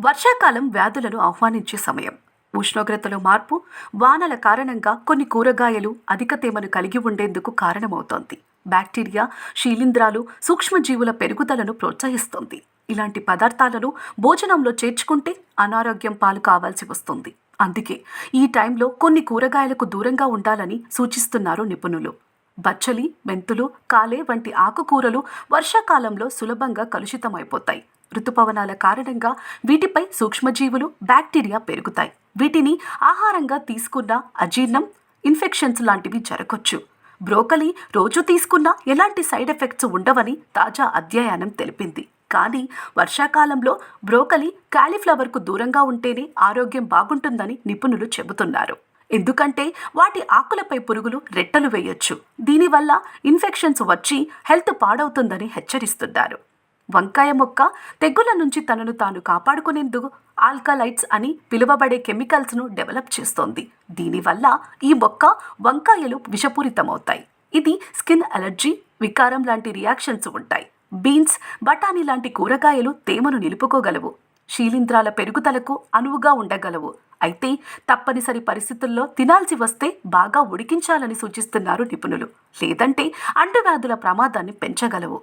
వర్షాకాలం వ్యాధులను ఆహ్వానించే సమయం. ఉష్ణోగ్రతలో మార్పు వానల కారణంగా కొన్ని కూరగాయలు అధిక తేమను కలిగి ఉండేందుకు కారణమవుతోంది. బ్యాక్టీరియా శీలింద్రాలు సూక్ష్మజీవుల పెరుగుదలను ప్రోత్సహిస్తుంది. ఇలాంటి పదార్థాలను భోజనంలో చేర్చుకుంటే అనారోగ్యం పాలు కావాల్సి వస్తుంది. అందుకే ఈ టైంలో కొన్ని కూరగాయలకు దూరంగా ఉండాలని సూచిస్తున్నారు నిపుణులు. బచ్చలి మెంతులు కాలే వంటి ఆకుకూరలు వర్షాకాలంలో సులభంగా కలుషితమైపోతాయి. ఋతుపవనాల కారణంగా వీటిపై సూక్ష్మజీవులు బ్యాక్టీరియా పెరుగుతాయి. వీటిని ఆహారంగా తీసుకున్న అజీర్ణం ఇన్ఫెక్షన్స్ లాంటివి జరగొచ్చు. బ్రోకలీ రోజు తీసుకున్నా ఎలాంటి సైడ్ ఎఫెక్ట్స్ ఉండవని తాజా అధ్యయనం తెలిపింది. కానీ వర్షాకాలంలో బ్రోకలీ కాలీఫ్లవర్కు దూరంగా ఉంటేనే ఆరోగ్యం బాగుంటుందని నిపుణులు చెబుతున్నారు. ఎందుకంటే వాటి ఆకులపై పురుగులు రెట్టలు వేయొచ్చు. దీనివల్ల ఇన్ఫెక్షన్స్ వచ్చి హెల్త్ పాడవుతుందని హెచ్చరిస్తున్నారు. వంకాయ మొక్క తెగుల నుంచి తనను తాను కాపాడుకునేందుకు ఆల్కలైట్స్ అని పిలువబడే కెమికల్స్ను డెవలప్ చేస్తోంది. దీనివల్ల ఈ మొక్క వంకాయలు విషపూరితమవుతాయి. ఇది స్కిన్ అలర్జీ వికారం లాంటి రియాక్షన్స్ ఉంటాయి. బీన్స్ బఠానీ లాంటి కూరగాయలు తేమను నిలుపుకోగలవు. శీలింధ్రాల పెరుగుదలకు అనువుగా ఉండగలవు. అయితే తప్పనిసరి పరిస్థితుల్లో తినాల్సి వస్తే బాగా ఉడికించాలని సూచిస్తున్నారు నిపుణులు. లేదంటే అంటువ్యాధుల ప్రమాదాన్ని పెంచగలవు.